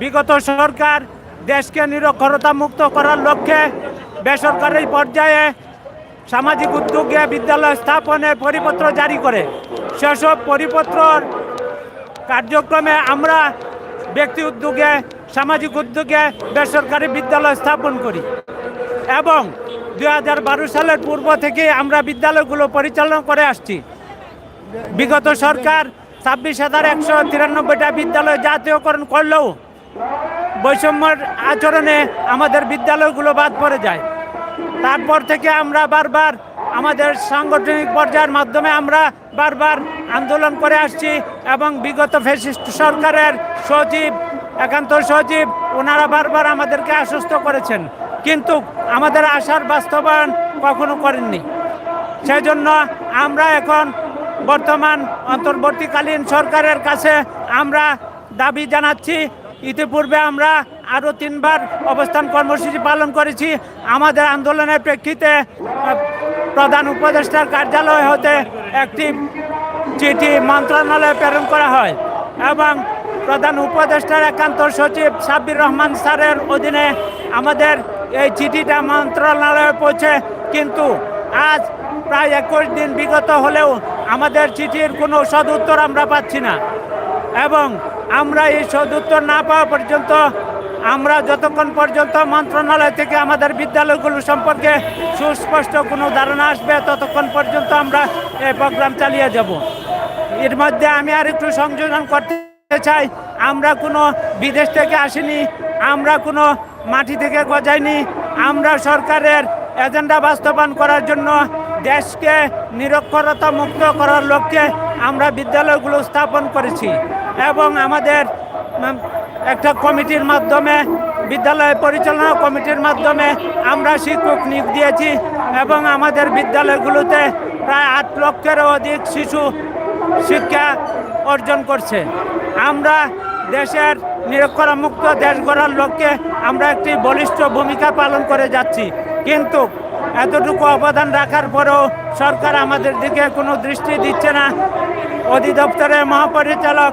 বিগত সরকার দেশকে নিরক্ষরতা মুক্ত করার লক্ষ্যে বেসরকারি পর্যায়ে সামাজিক উদ্যোগে বিদ্যালয় স্থাপনের পরিপত্র জারি করে। সেসব পরিপত্রর কার্যক্রমে আমরা ব্যক্তি উদ্যোগে, সামাজিক উদ্যোগে বেসরকারি বিদ্যালয় স্থাপন করি এবং দু দুই সালের পূর্ব থেকে আমরা বিদ্যালয়গুলো পরিচালনা করে আসছি। বিগত সরকার ছাব্বিশ হাজার একশো তিরানব্বইটা বিদ্যালয় জাতীয়করণ করলেও বৈষম্যর আচরণে আমাদের বিদ্যালয়গুলো বাদ পড়ে যায়। তারপর থেকে আমরা বারবার আমাদের সাংগঠনিক পর্যায়ের মাধ্যমে আমরা বারবার আন্দোলন করে আসছি এবং বিগত ফ্যাসিস্ট সরকারের সচিব, একান্ত সচিব, ওনারা বারবার আমাদেরকে আশ্বস্ত করেছেন। কিন্তু আমাদের আশার বাস্তবায়ন কখনো করেননি। সেই জন্য আমরা এখন বর্তমান অন্তর্বর্তীকালীন সরকারের কাছে আমরা দাবি জানাচ্ছি ইতিপূর্বে আমরা আরও তিনবার অবস্থান কর্মসূচি পালন করেছি। আমাদের আন্দোলনের প্রেক্ষিতে প্রধান উপদেষ্টার কার্যালয় হতে একটি চিঠি মন্ত্রণালয়ে প্রেরণ করা হয় এবং প্রধান উপদেষ্টার একান্ত সচিব সাব্বির রহমান স্যারের অধীনে আমাদের এই চিঠিটা মন্ত্রণালয়ে পৌঁছে। কিন্তু আজ প্রায় একুশ দিন বিগত হলেও আমাদের চিঠির কোনো সদুত্তর আমরা পাচ্ছি না। এবং আমরা এই সদুত্তর না পাওয়া পর্যন্ত, আমরা যতক্ষণ পর্যন্ত মন্ত্রণালয় থেকে আমাদের বিদ্যালয়গুলো সম্পর্কে সুস্পষ্ট কোনো ধারণা আসবে, ততক্ষণ পর্যন্ত আমরা এই প্রোগ্রাম চালিয়ে যাব। এর মধ্যে আমি আর একটু সংযোজন করতে চাই, আমরা কোনো বিদেশ থেকে আসিনি, আমরা কোনো মাটি থেকে গজাইনি, আমরা সরকারের এজেন্ডা বাস্তবায়ন করার জন্য দেশকে নিরক্ষরতা মুক্ত করার লক্ষ্যে আমরা বিদ্যালয়গুলো স্থাপন করেছি। এবং আমাদের একটা কমিটির মাধ্যমে, বিদ্যালয় পরিচালনা কমিটির মাধ্যমে আমরা শিক্ষক নিয়োগ দিয়েছি এবং আমাদের বিদ্যালয়গুলোতে প্রায় আট লক্ষেরও অধিক শিশু শিক্ষা অর্জন করছে। আমরা দেশের নিরক্ষরা মুক্ত দেশ গড়ার লক্ষ্যে আমরা একটি বলিষ্ঠ ভূমিকা পালন করে যাচ্ছি। কিন্তু এতটুকু অবদান রাখার পরেও সরকার আমাদের দিকে কোনো দৃষ্টি দিচ্ছে না। অধিদপ্তরের মহাপরিচালক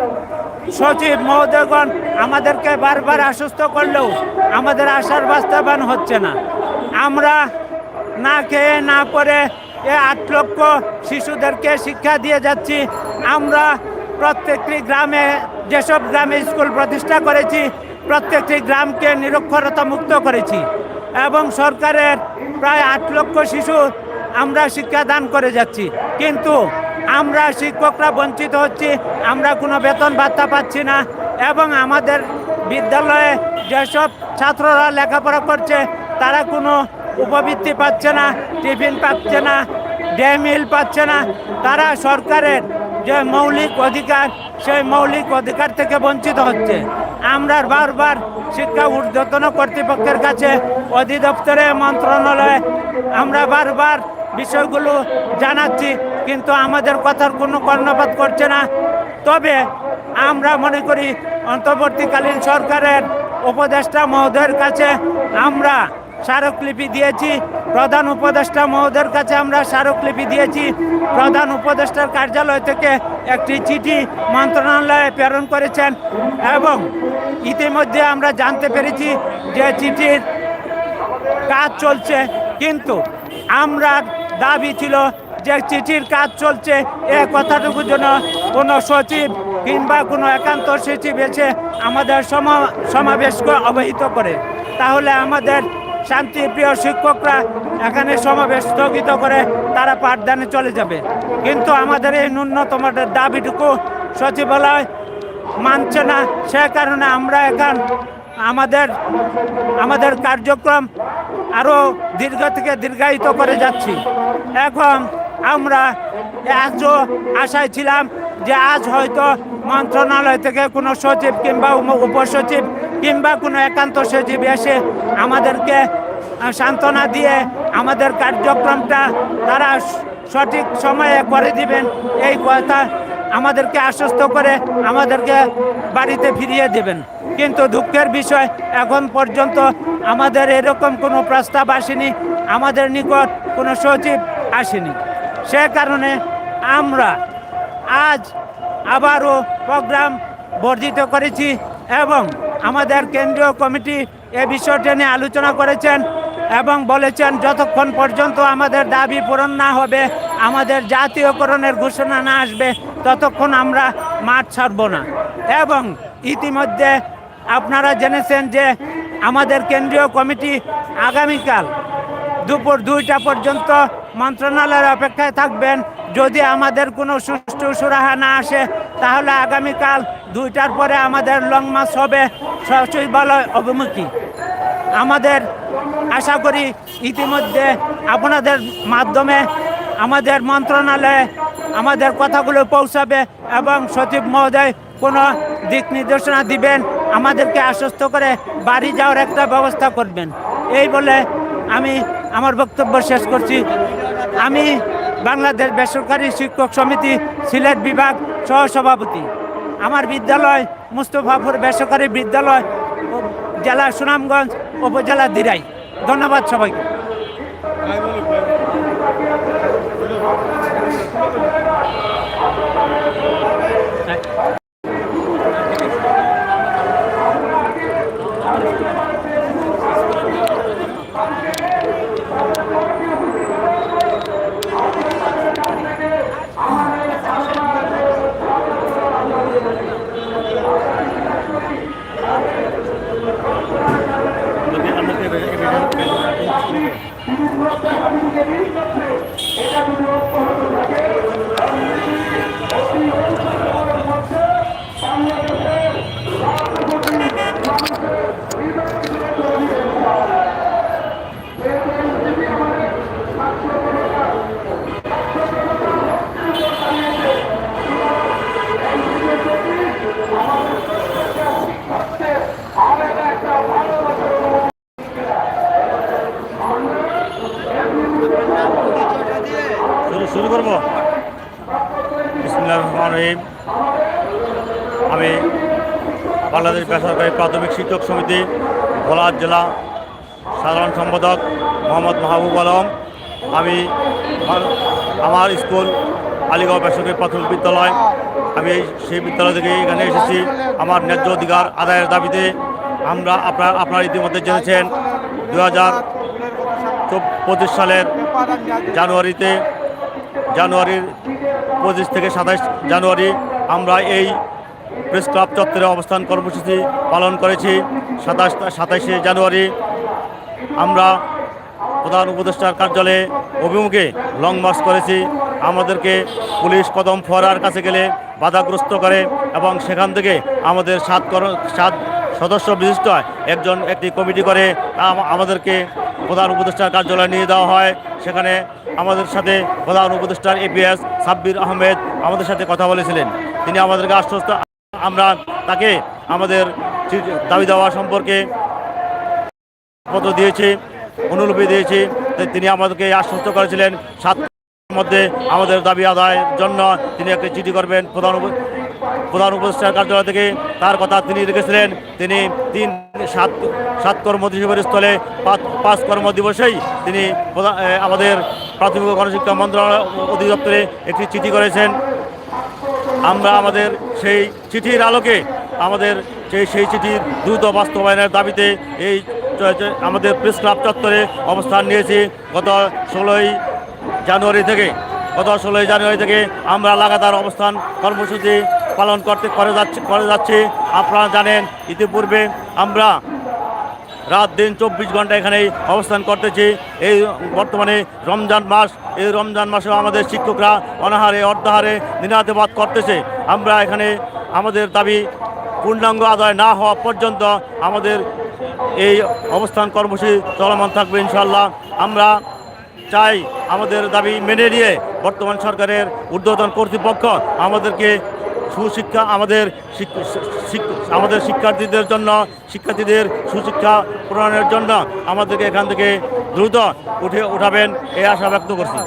সচিব মহোদয়গণ আমাদেরকে বারবার আশ্বস্ত করলেও আমাদের আশার বাস্তবায়ন হচ্ছে না। আমরা না খেয়ে, না পরে এ আট লক্ষ শিশুদেরকে শিক্ষা দিয়ে যাচ্ছি। আমরা প্রত্যেকটি গ্রামে যেসব গ্রামে স্কুল প্রতিষ্ঠা করেছি, প্রত্যেকটি গ্রামকে নিরক্ষরতা মুক্ত করেছি এবং সরকারের প্রায় আট লক্ষ শিশু আমরা শিক্ষাদান করে যাচ্ছি। কিন্তু আমরা শিক্ষকরা বঞ্চিত হচ্ছি, আমরা কোনো বেতন ভাতা পাচ্ছি না, এবং আমাদের বিদ্যালয়ে যেসব ছাত্ররা লেখাপড়া করছে, তারা কোনো উপবৃত্তি পাচ্ছে না, টিফিন পাচ্ছে না, ডে মিল পাচ্ছে না। তারা সরকারের যে মৌলিক অধিকার, সেই মৌলিক অধিকার থেকে বঞ্চিত হচ্ছে। আমরা বারবার শিক্ষা ঊর্ধ্বতন কর্তৃপক্ষের কাছে, অধিদপ্তরে, মন্ত্রণালয়ে আমরা বারবার বিষয়গুলো জানাচ্ছি। কিন্তু আমাদের কথার কোনো কর্ণপাত করছে না। তবে আমরা মনে করি অন্তর্বর্তীকালীন সরকারের উপদেষ্টা মহোদয়ের কাছে আমরা স্মারকলিপি দিয়েছি। প্রধান উপদেষ্টা মহোদয়ের কাছে আমরা স্মারকলিপি দিয়েছি। প্রধান উপদেষ্টার কার্যালয় থেকে একটি চিঠি মন্ত্রণালয়ে প্রেরণ করেছেন এবং ইতিমধ্যে আমরা জানতে পেরেছি যে চিঠির কাজ চলছে। কিন্তু আমরা দাবি ছিল যে চিঠির কাজ চলছে, এ কথাটুকুর জন্য কোনো সচিব কিংবা কোনো একান্ত সচিব এসে আমাদের সমা- সমাবেশকে অবহিত করে। তাহলে আমাদের শান্তিপ্রিয় শিক্ষকরা এখানে সমাবেশ স্থগিত করে তারা পাঠদানে চলে যাবে। কিন্তু আমাদের এই ন্যূনতম দাবিটুকু সচিবালয় মানছে না, সে কারণে আমরা এখন আমাদের আমাদের কার্যক্রম আরও দীর্ঘ থেকে দীর্ঘায়িত করে যাচ্ছি। এখন আমরা আজও আশায় ছিলাম যে আজ হয়তো মন্ত্রণালয় থেকে কোনো সচিব কিংবা উপসচিব কিংবা কোনো একান্ত সচিব এসে আমাদেরকে সান্ত্বনা দিয়ে আমাদের কার্যক্রমটা তারা সঠিক সময়ে করে দিবেন। এই কথা আমাদেরকে আশ্বস্ত করে আমাদেরকে বাড়িতে ফিরিয়ে দেবেন। কিন্তু দুঃখের বিষয়, এখন পর্যন্ত আমাদের এরকম কোনো প্রস্তাব আসেনি। আমাদের নিকট কোনো সচিব আসেনি। সে কারণে আমরা আজ আবারও প্রোগ্রাম বর্ধিত করেছি এবং আমাদের কেন্দ্রীয় কমিটি এ বিষয়টি নিয়ে আলোচনা করেছেন এবং বলেছেন, যতক্ষণ পর্যন্ত আমাদের দাবি পূরণ না হবে, আমাদের জাতীয়করণের ঘোষণা না আসবে, ততক্ষণ আমরা মাঠ ছাড়ব না। এবং ইতিমধ্যে আপনারা জেনেছেন যে আমাদের কেন্দ্রীয় কমিটি আগামীকাল দুপুর দুইটা পর্যন্ত মন্ত্রণালয়ের অপেক্ষায় থাকবেন। যদি আমাদের কোনো সুষ্ঠু সুরাহা না আসে, তাহলে আগামীকাল দুইটার পরে আমাদের লং মার্চ হবে। সচিবালয় অভিমুখী। আমাদের, আশা করি ইতিমধ্যে আপনাদের মাধ্যমে আমাদের মন্ত্রণালয়ে আমাদের কথাগুলো পৌঁছাবে এবং সচিব মহোদয় কোনো দিক নির্দেশনা দিবেন। আমাদেরকে আশ্বস্ত করে বাড়ি যাওয়ার একটা ব্যবস্থা করবেন। এই বলে আমি আমার বক্তব্য শেষ করছি। আমি বাংলাদেশ বেসরকারি শিক্ষক সমিতি, সিলেট বিভাগ সহসভাপতি। আমার বিদ্যালয় মুস্তফাপুর বেসরকারি বিদ্যালয় জেলা সুনামগঞ্জ উপজেলা দিরাই। ধন্যবাদ সবাইকে। শুরু বাংলাদেশ বেসরকারি প্রাথমিক শিক্ষক সমিতি ভোলা জেলা সাধারণ সম্পাদক মোহাম্মদ মাহবুব আলম, আমি আমার- স্কুল আলিগাঁও বেসরকারি প্রাথমিক বিদ্যালয়, আমি এই সেই বিদ্যালয় থেকে এখানে এসেছি। আমার ন্যায্য অধিকার আদায়ের দাবিতে আমরা আপনার, আপনারা ইতিমধ্যে জেনেছেন দু হাজার পঁচিশ সালের জানুয়ারিতে, জানুয়ারির পঁচিশ থেকে সাতাশ জানুয়ারি আমরা এই প্রেস ক্লাব চত্বরে অবস্থান কর্মসূচি পালন করেছি, সাতাশ সাতাশে জানুয়ারি। আমরা প্রধান উপদেষ্টার কার্যালয়ে অভিমুখে লং মার্চ করেছি। আমাদেরকে পুলিশ কদম ফোয়ারার কাছে গেলে বাধাগ্রস্ত করে এবং সেখান থেকে আমাদের সাত সাত সদস্য বিশিষ্ট একজন, একটি কমিটি করে আমাদেরকে প্রধান উপদেষ্টার কার্যালয়ে নিয়ে দেওয়া হয়। সেখানে আমাদের সাথে প্রধান উপদেষ্টার এপিএস সাব্বির আহমেদ আমাদের সাথে কথা বলেছিলেন। তিনি আমাদেরকে আশ্বস্ত আমরা তাকে আমাদের দাবি দেওয়া সম্পর্কে পত্র দিয়েছি, অনুলিপি দিয়েছি। তিনি আমাদেরকে আশ্বস্ত করেছিলেন, সাত মধ্যে আমাদের দাবি আদায়ের জন্য তিনি একটি চিঠি করবেন প্রধান প্রধান উপদেষ্টার কার্যালয় থেকে। তার কথা তিনি রেখেছিলেন তিনি তিন, সাত সাত কর্মদিবসের স্থলে পাঁচ কর্মদিবসেই তিনি আমাদের প্রাথমিক গণশিক্ষা মন্ত্রণালয় অধিদপ্তরে একটি চিঠি করেছেন। আমরা আমাদের সেই চিঠির আলোকে আমাদের সেই সেই চিঠির দ্রুত বাস্তবায়নের দাবিতে এই আমাদের প্রেস ক্লাব চত্বরে অবস্থান নিয়েছি। গত ষোলোই জানুয়ারি থেকে গত ষোলোই জানুয়ারি থেকে আমরা লাগাতার অবস্থান কর্মসূচি পালন করতে করে যাচ্ছি করে যাচ্ছি। আপনারা জানেন, ইতিপূর্বে আমরা রাত দিন চব্বিশ ঘণ্টা এখানে অবস্থান করতেছি। এই বর্তমানে রমজান মাস, এই রমজান মাসেও আমাদের শিক্ষকরা অনাহারে, অর্ধাহারে দিনাতিবাদ করতেছে। আমরা এখানে আমাদের দাবি পূর্ণাঙ্গ আদায় না হওয়া পর্যন্ত আমাদের এই অবস্থান কর্মসূচি চলমান থাকবে ইনশাল্লাহ আমরা চাই আমাদের দাবি মেনে নিয়ে বর্তমান সরকারের ঊর্ধ্বতন কর্তৃপক্ষ আমাদেরকে সুশিক্ষা আমাদের আমাদের শিক্ষার্থীদের জন্য, শিক্ষার্থীদের সুশিক্ষা প্রণয়নের জন্য আমাদেরকে এখান থেকে দ্রুত উঠে, উঠাবেন, এই আশা ব্যক্ত করছি।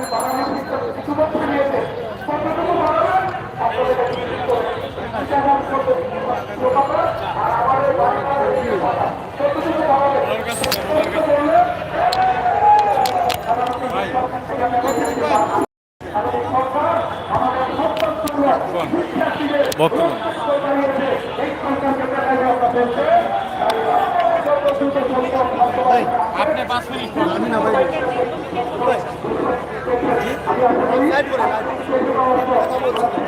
বর্তমান। আপনি পাঁচ মিনিট আমি না ভাই। হ্যাঁ। কথা বলছি।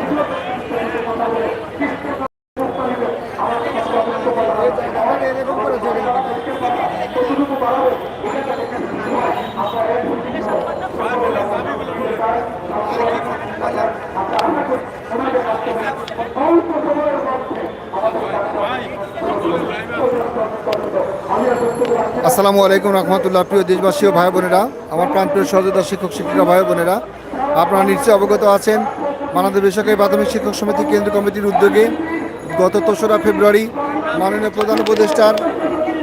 আসসালামু আলাইকুম রহমতুল্লাহ, প্রিয় দেশবাসী ও ভাই বোনেরা, আমার প্রাণপ্রিয় সহযোগিতা শিক্ষক, শিক্ষিকা ভাই বোনেরা, আপনারা নিশ্চয়ই অবগত আছেন, মাননীয় বেসরকারি প্রাথমিক শিক্ষক সমিতি কেন্দ্র কমিটির উদ্যোগে গত তেসরা ফেব্রুয়ারি মাননীয় প্রধান উপদেষ্টার,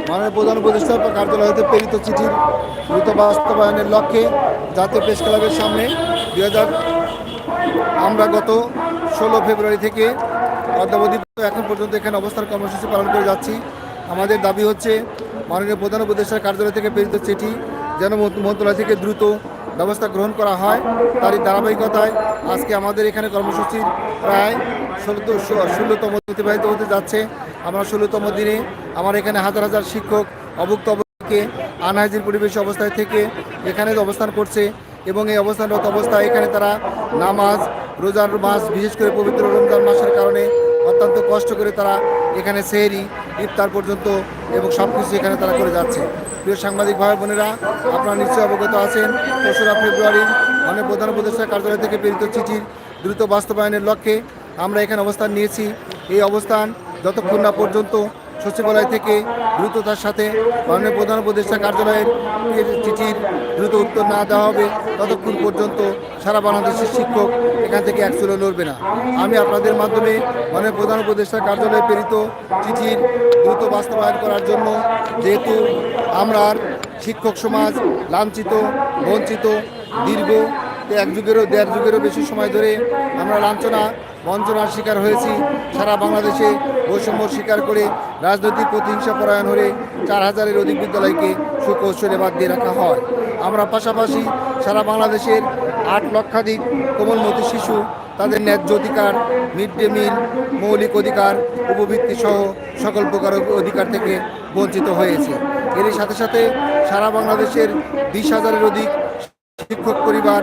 মাননীয় প্রধান উপদেষ্টার কার্যালয় হতে প্রেরিত চিঠির দ্রুত বাস্তবায়নের লক্ষ্যে জাতীয় প্রেস ক্লাবের সামনে দু হাজার, আমরা গত ষোলো ফেব্রুয়ারি থেকে অদ্যাবধি এখন পর্যন্ত এখানে অবস্থান কর্মসূচি পালন করে যাচ্ছি। আমাদের দাবি হচ্ছে মাননীয় প্রধান উপদেষ্টার কার্যালয় থেকে প্রেরিত চিঠি যেন মন্ত্র- মন্ত্রণালয় থেকে দ্রুত ব্যবস্থা গ্রহণ করা হয় তারই ধারাবাহিকতায় আজকে আমাদের এখানে কর্মসূচির প্রায় ষোলোত ষোলোতম অতিবাহিত হতে যাচ্ছে। আমরা ষোলোতম দিনে আমার এখানে হাজার হাজার শিক্ষক অভুক্ত অবস্থাকে আনহাইজিন পরিবেশ অবস্থায় থেকে এখানে অবস্থান করছে এবং এই অবস্থানরত অবস্থায় এখানে তারা নামাজ, রোজার মাস, বিশেষ করে পবিত্র রমজান মাসের কারণে অত্যন্ত কষ্ট করে তারা এখানে সেহরি, ইফতার পর্যন্ত এবং সব কিছু এখানে তারা করে যাচ্ছে। প্রিয় সাংবাদিক ভাই বোনেরা, আপনারা নিশ্চয়ই অবগত আছেন তেসরা ফেব্রুয়ারি মাননীয় প্রধান উপদেষ্টা কার্যালয় থেকে প্রেরিত চিঠির দ্রুত বাস্তবায়নের লক্ষ্যে আমরা এখানে অবস্থান নিয়েছি। এই অবস্থান যতক্ষণ না পর্যন্ত সচিবালয় থেকে দ্রুততার সাথে মাননীয় প্রধান উপদেষ্টা কার্যালয়ের চিঠির দ্রুত উত্তর না দেওয়া হবে, ততক্ষণ পর্যন্ত সারা বাংলাদেশের শিক্ষক এখান থেকে এক চুলো লড়বে না। আমি আপনাদের মাধ্যমে মাননীয় প্রধান উপদেষ্টা কার্যালয়ে প্রেরিত চিঠির দ্রুত বাস্তবায়ন করার জন্য যেহেতু আমরা শিক্ষক সমাজ লাঞ্ছিত, বঞ্চিত, দীর্ঘ, এক যুগেরও, দেড় যুগেরও বেশি সময় ধরে আমরা লাঞ্ছনা, বঞ্চনার শিকার হয়েছি। সারা বাংলাদেশে বৈষম্য শিকার করে রাজনৈতিক প্রতিহিংসা পরায়ণ হয়ে চার হাজারের অধিক বিদ্যালয়কে সুকৌশলে বাদ দিয়ে রাখা হয়। আমরা পাশাপাশি সারা বাংলাদেশের আট লক্ষাধিক কোমলমতি শিশু, তাদের ন্যায্য অধিকার, মিড ডে মিল, মৌলিক অধিকার, উপবৃত্তি সহ সকল প্রকার অধিকার থেকে বঞ্চিত হয়েছে। এর সাথে সাথে সারা বাংলাদেশের বিশ হাজারের অধিক শিক্ষক পরিবার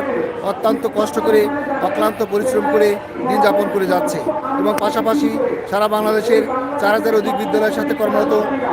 অত্যন্ত কষ্ট করে অক্লান্ত পরিশ্রম করে দিন যাপন করে যাচ্ছে। এবং পাশাপাশি সারা বাংলাদেশের চার হাজার অধিক বিদ্যালয়ের সাথে কর্মরত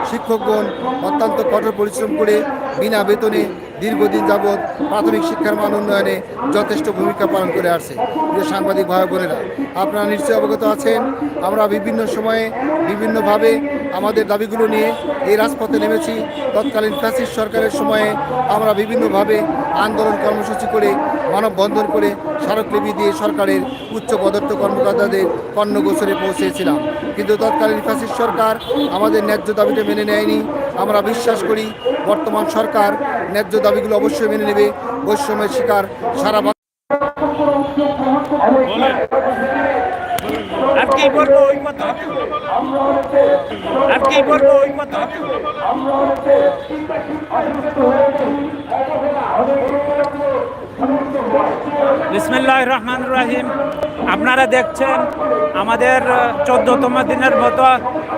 শিক্ষকগণ অত্যন্ত কঠোর পরিশ্রম করে বিনা বেতনে দীর্ঘদিন যাবৎ প্রাথমিক শিক্ষার মান উন্নয়নে যথেষ্ট ভূমিকা পালন করে আসছে। প্রিয় সাংবাদিক ভাই বোনেরা, আপনারা নিশ্চয়ই অবগত আছেন, আমরা বিভিন্ন সময়ে বিভিন্নভাবে আমাদের দাবিগুলো নিয়ে এই রাজপথে নেমেছি। তৎকালীন ফ্যাসিস্ট সরকারের সময়ে আমরা বিভিন্নভাবে আন্দোলন কর্মসূচি করে মানববন্ধন করে স্মারকলিপি দিয়ে সরকারের উচ্চ পদস্থ কর্মকর্তাদের কর্ণগোচরে পৌঁছেছিলাম। কিন্তু তৎকালীন ফ্যাসিস্ট সরকার আমাদের ন্যায্য দাবিটা মেনে নেয়নি। আমরা বিশ্বাস করি বর্তমান সরকার ন্যায্য দাবিগুলো অবশ্যই মেনে নেবে। বৈষম্যের শিকার সারা বাং- আর কি বলব ওই কথা? আর কি বলব ওই কথা? বিসমিল্লাহ রহমান রাহিম আপনারা দেখছেন আমাদের চোদ্দতম দিনের মতো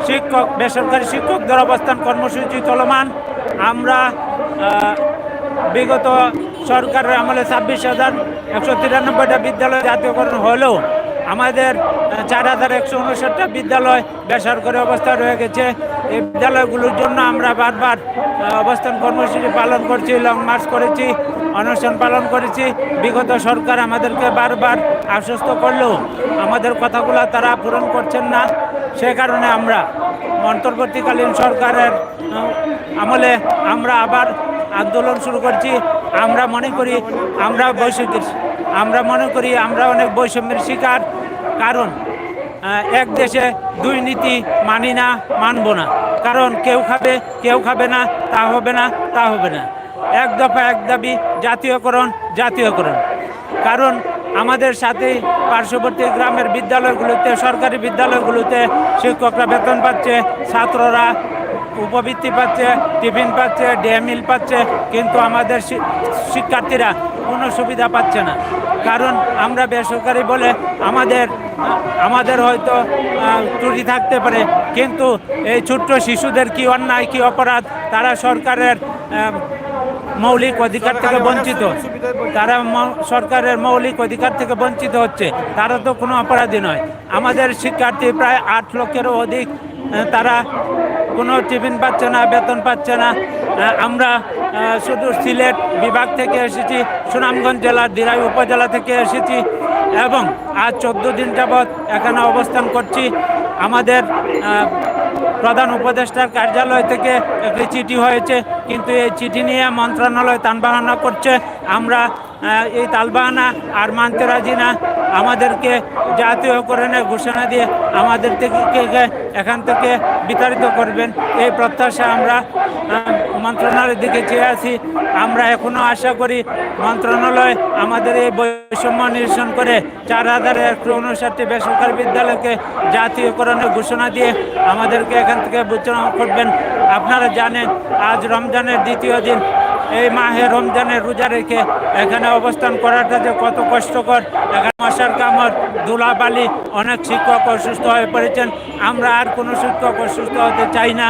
শিক্ষক, বেসরকারি শিক্ষকদের অবস্থান কর্মসূচি চলমান। আমরা বিগত সরকারের আমলে ছাব্বিশ হাজার একশো তিরানব্বইটা বিদ্যালয় জাতীয়করণ হলেও আমাদের চার হাজার একশো উনষাটটা বিদ্যালয় বেসরকারি অবস্থা রয়ে গেছে। এই বিদ্যালয়গুলোর জন্য আমরা বারবার অবস্থান কর্মসূচি পালন করছি লং মার্চ করেছি অনশন পালন করেছি। বিগত সরকার আমাদেরকে বারবার আশ্বস্ত করলেও আমাদের কথাগুলো তারা পূরণ করছেন না। সে কারণে আমরা অন্তর্বর্তীকালীন সরকারের আমলে আমরা আবার আন্দোলন শুরু করছি। আমরা মনে করি আমরা বৈষয়িক আমরা মনে করি আমরা অনেক বৈষম্যের শিকার। কারণ এক দেশে দুই নীতি মানি না, মানব না। কারণ কেউ খাবে কেউ খাবে না, তা হবে না, তা হবে না। এক দফা এক দাবি, জাতীয়করণ জাতীয়করণ। কারণ আমাদের সাথে পার্শ্ববর্তী গ্রামের বিদ্যালয়গুলোতে, সরকারি বিদ্যালয়গুলোতে শিক্ষকরা বেতন পাচ্ছে, ছাত্ররা উপবৃত্তি পাচ্ছে, টিফিন পাচ্ছে, ডে মিল পাচ্ছে, কিন্তু আমাদের শিক্ষার্থীরা কোনো সুবিধা পাচ্ছে না। কারণ আমরা বেসরকারি বলে আমাদের আমাদের হয়তো ত্রুটি থাকতে পারে। কিন্তু এই ছোট্ট শিশুদের কি অন্যায় কি অপরাধ তারা সরকারের মৌলিক অধিকার থেকে বঞ্চিত। তারা সরকারের মৌলিক অধিকার থেকে বঞ্চিত হচ্ছে। তারা তো কোনো অপরাধী নয়। আমাদের শিক্ষার্থী প্রায় আট লক্ষেরও অধিক তারা কোনো টিফিন পাচ্ছে না বেতন পাচ্ছে না। আমরা শুধু সিলেট বিভাগ থেকে এসেছি, সুনামগঞ্জ জেলার দিরাই উপজেলা থেকে এসেছি এবং আজ চোদ্দ দিন যাবৎ এখানে অবস্থান করছি। আমাদের প্রধান উপদেষ্টার কার্যালয় থেকে একটি চিঠি হয়েছে, কিন্তু এই চিঠি নিয়ে মন্ত্রণালয় তানবাহানা করছে। আমরা এই তালবাহানা আর মানতে রাজি না আমাদেরকে জাতীয়করণের ঘোষণা দিয়ে আমাদের থেকে এখান থেকে বিতাড়িত করবেন। এই প্রত্যাশা আমরা মন্ত্রণালয়ের দিকে চেয়ে আছি। আমরা এখনও আশা করি মন্ত্রণালয় আমাদের এই বৈষম্য নিরসন করে চার হাজারের একশো উনষাটটি বেসরকারি বিদ্যালয়কে জাতীয়করণের ঘোষণা দিয়ে আমাদেরকে এখান থেকে বিচরণ করবেন। আপনারা জানেন, আজ রমজানের দ্বিতীয় দিন। এই মাহে রমজানের রোজা রেখে এখানে অবস্থান করাটা যে কত কষ্টকর। এখানে মশার কামড় ধুলাবালি অনেক শিক্ষক অসুস্থ হয়ে পড়েছেন। আমরা আর কোনো শিক্ষক অসুস্থ হতে চাই না।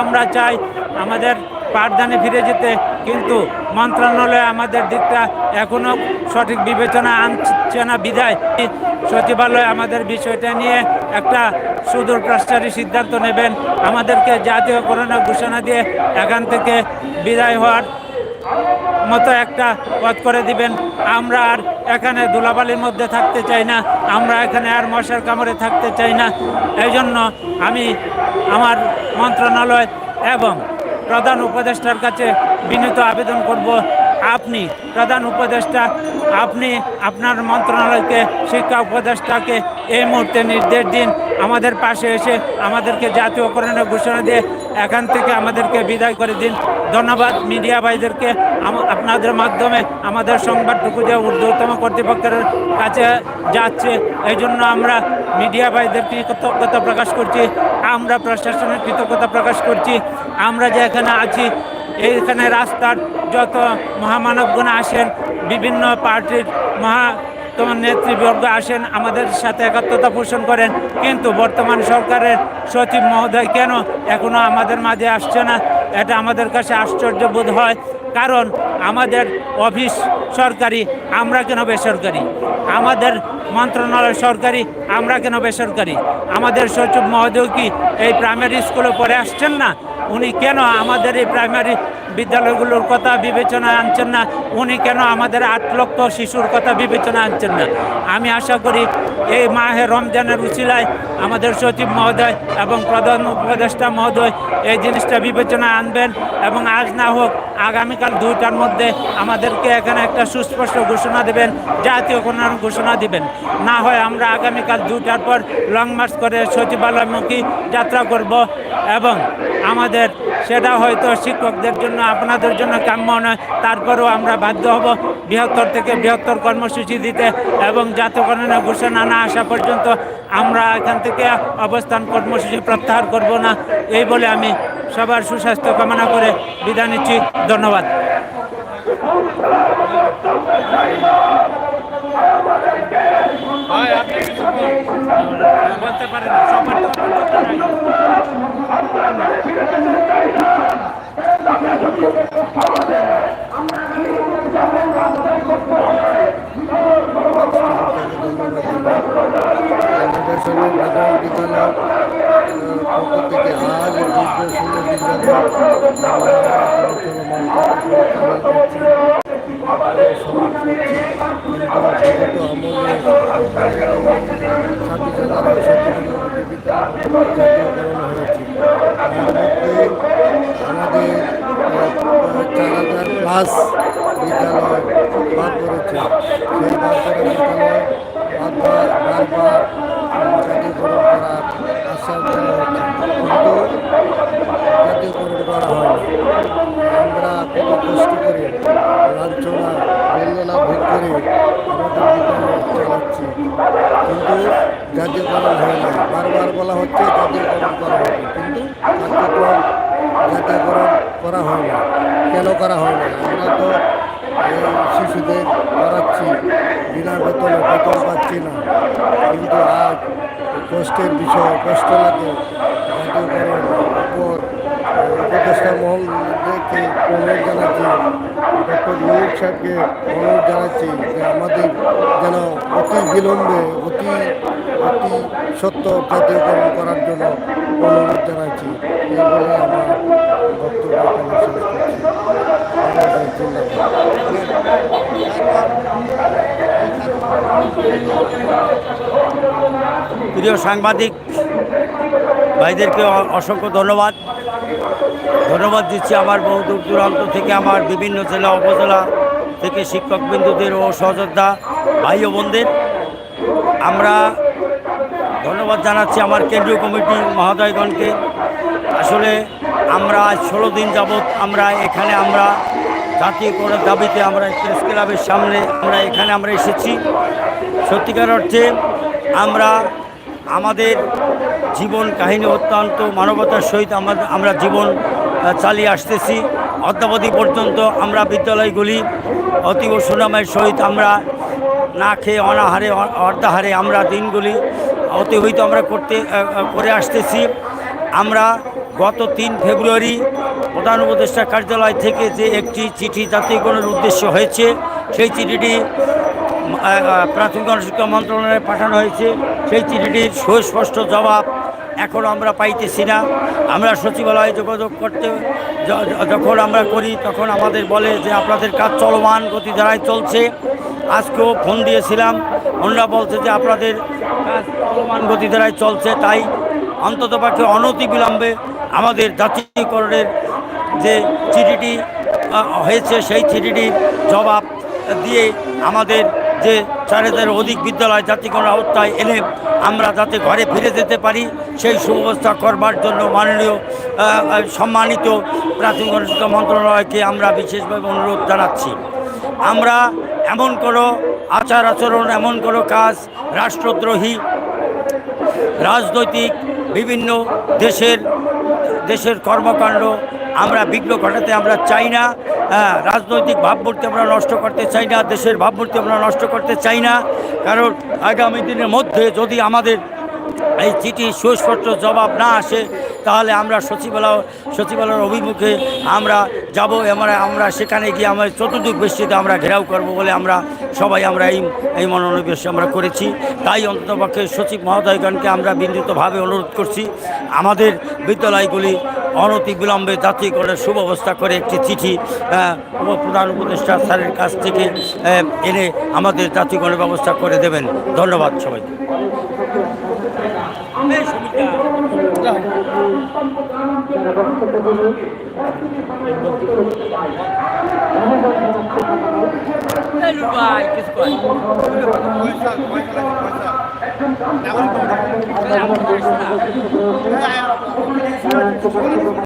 আমরা চাই আমাদের পাঠদানে ফিরে যেতে। কিন্তু মন্ত্রণালয় আমাদের দিকটা এখনও সঠিক বিবেচনা আনছে না বিদায় সচিবালয় আমাদের বিষয়টা নিয়ে একটা সুদূর প্রসারী সিদ্ধান্ত নেবেন। আমাদেরকে জাতীয়করণের ঘোষণা দিয়ে এখান থেকে বিদায় হওয়ার মতো একটা পথ করে দিবেন। আমরা আর এখানে ধুলাবালির মধ্যে থাকতে চাই না। আমরা এখানে আর মশার কামড়ে থাকতে চাই না। এই জন্য আমি আমার মন্ত্রণালয় এবং প্রধান উপদেষ্টার কাছে বিনীত আবেদন করব। আপনি প্রধান উপদেষ্টা, আপনি আপনার মন্ত্রণালয়কে, শিক্ষা উপদেষ্টাকে এই মুহূর্তে নির্দেশ দিন। আমাদের পাশে এসে আমাদেরকে জাতীয়করণের ঘোষণা দিয়ে এখান থেকে আমাদেরকে বিদায় করে দিন। ধন্যবাদ মিডিয়া ভাইদেরকে। আপনাদের মাধ্যমে আমাদের সংবাদটুকু যে ঊর্ধ্বতম কর্তৃপক্ষের কাছে যাচ্ছে, এই জন্য আমরা মিডিয়া ভাইদের কৃতজ্ঞতা প্রকাশ করছি, আমরা প্রশাসনের কৃতজ্ঞতা প্রকাশ করছি, আমরা যে এখানে আছি, এইখানে রাস্তার যত মহামানবগণ আসেন, বিভিন্ন পার্টির মহা তোমার নেতৃবর্গ আসেন, আমাদের সাথে একাত্মতা পোষণ করেন, কিন্তু বর্তমান সরকারের সচিব মহোদয় কেন এখনও আমাদের মাঝে আসছে না? এটা আমাদের কাছে আশ্চর্য বোধ হয়, কারণ আমাদের অফিস সরকারি, আমরা কেন বেসরকারি? আমাদের মন্ত্রণালয় সরকারি, আমরা কেন বেসরকারি? আমাদের সচিব মহোদয় কি এই প্রাইমারি স্কুলে পড়ে আসছেন না? উনি কেন আমাদের এই প্রাইমারি বিদ্যালয়গুলোর কথা বিবেচনা আনছেন না, উনি কেন আমাদের আট লক্ষ শিশুর কথা বিবেচনা আনছেন না? আমি আশা করি এই মাহে রমজানের উচিলায় আমাদের সচিব মহোদয় এবং প্রধান উপদেষ্টা মহোদয় এই জিনিসটা বিবেচনা আনবেন এবং আজ না হোক আগামীকাল দুইটার মধ্যে আমাদেরকে এখানে একটা সুস্পষ্ট ঘোষণা দেবেন, জাতীয় কোনো ঘোষণা দিবেন। না হয় আমরা আগামীকাল দুটার পর লং মার্চ করে সচিবালয়মুখী যাত্রা করব এবং আমাদের সেটা হয়তো শিক্ষকদের জন্য, আপনাদের জন্য কাম্য নয়। তারপরেও আমরা বাধ্য হব বৃহত্তর থেকে বৃহত্তর কর্মসূচি দিতে এবং জাতীয়করণের ঘোষণা না আসা পর্যন্ত আমরা এখান থেকে অবস্থান কর্মসূচি প্রত্যাহার করব না। এই বলে আমি সবার সুস্বাস্থ্য কামনা করে বিদায় নিচ্ছি। ধন্যবাদ। বলতে পারেন সবার আমাদের চার হাজার প্লাস বিদ্যালয় বাদ পড়েছে। সেই বাদ পড়া বিদ্যালয় বারবার জাতীয়করণ করা হয়নি আমরা কত কষ্ট করে লাঞ্ছনা বেলনা ভোগ করে আমাদের চালাচ্ছি। কিন্তু জাতীয়করণ হয় না। বারবার বলা হচ্ছে জাতীয়করণ কিন্তু কার্যক্রম জাতীয়করণ করা হয় না। কেন করা হয় না? আমরা তো শিশুদের পড়াচ্ছি, বিনা বেতনে বেতন পাচ্ছি না কিন্তু আজ কষ্টের বিষয়, কষ্ট লাগে। উপদেষ্টা মহলকে অনুরোধ জানাচ্ছি, ডক্টর ইউনুস সাহেবকে অনুরোধ জানাচ্ছি যে আমাদের যেন অতি বিলম্বে, অতি অতি সত্য জাতীয়করণ করার জন্য অনুরোধ জানাচ্ছি। এই বলে আমার বক্তব্য শেষ করছি। প্রিয় সাংবাদিক, ভাইদেরকে অসংখ্য ধন্যবাদ। ধন্যবাদ দিচ্ছি আমার বহু দূর দূরান্ত থেকে আমার বিভিন্ন জেলা উপজেলা থেকে শিক্ষক বিন্দুদের ও সহযোদ্ধা ভাই ও বোনদের। আমরা ধন্যবাদ জানাচ্ছি আমার কেন্দ্রীয় কমিটি মহোদয়গণকে। আসলে আমরা আজ ষোলো দিন যাবৎ আমরা এখানে আমরা জাতীয়করণের দাবিতে আমরা প্রেস ক্লাবের সামনে আমরা এখানে আমরা এসেছি। সত্যিকার অর্থে আমরা আমাদের জীবন কাহিনী অত্যন্ত মানবতার সহিত আমাদের আমরা জীবন চালিয়ে আসতেছি। অদ্যাবধি পর্যন্ত আমরা বিদ্যালয়গুলি অতীব সুনামের সহিত আমরা না খেয়ে অনাহারে অর্ধাহারে আমরা দিনগুলি অতিবাহিত আমরা করতে করে আসতেছি। আমরা গত তিন ফেব্রুয়ারি প্রধান উপদেষ্টা কার্যালয় থেকে যে একটি চিঠি জাতীয়করণের উদ্দেশ্য হয়েছে, সেই চিঠিটি প্রাথমিক গণশিক্ষা মন্ত্রণালয়ে পাঠানো হয়েছে। সেই চিঠিটির সুস্পষ্ট জবাব এখনও আমরা পাইতেছি না। আমরা সচিবালয়ে যোগাযোগ করতে যখন আমরা করি তখন আমাদের বলে যে আপনাদের কাজ চলমান গতিধারায় চলছে। আজকেও ফোন দিয়েছিলাম। ওনারা বলছে যে আপনাদের কাজ চলমান গতিধারায় চলছে। তাই অন্তত পক্ষে অনতি বিলম্বে আমাদের জাতীয়করণের যে চিঠিটি হয়েছে সেই চিঠিটির জবাব দিয়ে আমাদের যে চার হাজারের অধিক বিদ্যালয় জাতিকরণ আওতায় এনে আমরা যাতে ঘরে ফিরে যেতে পারি, সেই সুব্যবস্থা করবার জন্য মাননীয় সম্মানিত প্রাথমিক গণশিক্ষা মন্ত্রণালয়কে আমরা বিশেষভাবে অনুরোধ জানাচ্ছি। আমরা এমন কোনো আচার আচরণ, এমন কোনো কাজ রাষ্ট্রদ্রোহী, রাজনৈতিক, বিভিন্ন দেশের দেশের কর্মকাণ্ড আমরা বিঘ্ন ঘটাতে আমরা চাই না। হ্যাঁ, রাজনৈতিক ভাবমূর্তি আমরা নষ্ট করতে চাই না দেশের ভাবমূর্তি আমরা নষ্ট করতে চাই না। কারণ আগামী দিনের মধ্যে যদি আমাদের এই চিঠি সুস্পষ্ট জবাব না আসে তাহলে আমরা সচিবালয় সচিবালয়ের অভিমুখে আমরা যাব আমরা আমরা সেখানে গিয়ে আমরা চতুর্দিক বেষ্টিতে আমরা ঘেরাও করব বলে আমরা সবাই আমরা এই এই মনোনিবেশ আমরা করেছি। তাই অন্ততপক্ষে সচিব মহোদয়গণকে আমরা বিন্দুতভাবে অনুরোধ করছি, আমাদের বিদ্যালয়গুলি অনতি বিলম্বে জাতীয়করণের সুব্যবস্থা করে একটি চিঠি প্রধান উপদেষ্টা স্যারের কাছ থেকে এনে আমাদের জাতীয়করণের ব্যবস্থা করে দেবেন। ধন্যবাদ সুমিতা। কয়।